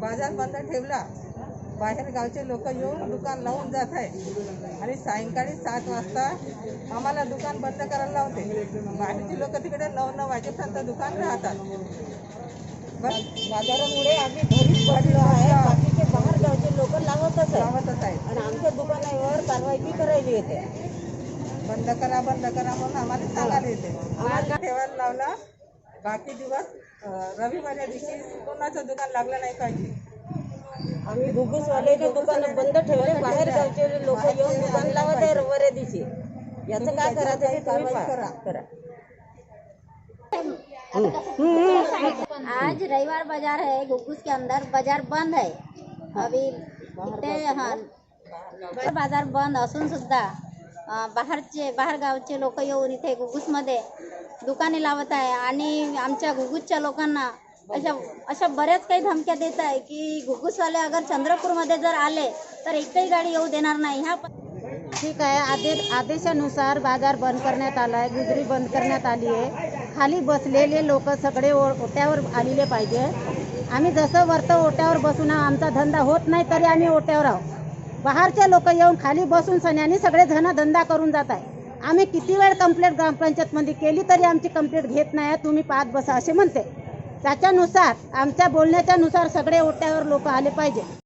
बाजार बंद ठेवला. बाहेर गावचे लोक येऊन दुकान लावून जात आहे आणि सायंकाळी सात वाजता आम्हाला दुकान बंद करायला लावते. बाहेरचे लोक तिकडे नऊ नऊ वाजेपर्यंत दुकान राहतात. बाजारामुळे आम्ही घरीच पडलो आहे बाकीचे बाहेर गावचे लोक लावतच लावतच आहे आणि आमच्या दुकानावर कारवाई बी करायला येते. बंद करा बंद करा म्हणून आम्हाला सांगायला येते. ठेवायला लावला. बाकी दिवस रविवारी दिवशी कोणाचं दुकान लागलं नाही पाहिजे. आम्ही घुगुसवाल्याचे दुकान बंद ठेवले बाहेर गावचे लोक येऊन दुकान लावत आहे रविवारी दिवशी. याचं काय करायचं ते तुम्ही करा. करा. आज रविवार बाजार है गुग्गूस के अंदर बाजार बंद है अभी हा बाजार बंद असून सुद्धा बाहेरचे बाहेर गावचे लोक येऊन इथे गुग्गूसमध्ये दुकाने लावत आहे आणि आमच्या गुग्गूसच्या लोकांना अशा अशा बऱ्याच काही धमक्या देत आहे की गुग्गूसवाले अगर चंद्रपूरमध्ये जर आले तर एकही गाडी येऊ देणार नाही. ह्या ठीक आहे. आदेश आदेशानुसार बाजार बंद करण्यात आला आहे गुजरी बंद करण्यात आली आहे. खाली बसलेले लोक सगळे ओ ओट्यावर आलेले पाहिजे. आम्ही जसं वरतं ओट्यावर बसून आमचा धंदा होत नाही तरी आम्ही ओट्यावर आहोत. बाहेरचे लोक येऊन खाली बसून सण्याने सगळे जण धंदा करून जात आहे आम्ही किती वेळ कंप्लेंट ग्रामपंचायतमध्ये केली तरी आमची कंप्लेंट घेत नाही आहे, तुम्ही पाहत बसा असे म्हणते. त्याच्यानुसार आमच्या बोलण्याच्यानुसार सगळे ओट्यावर लोक आले पाहिजे.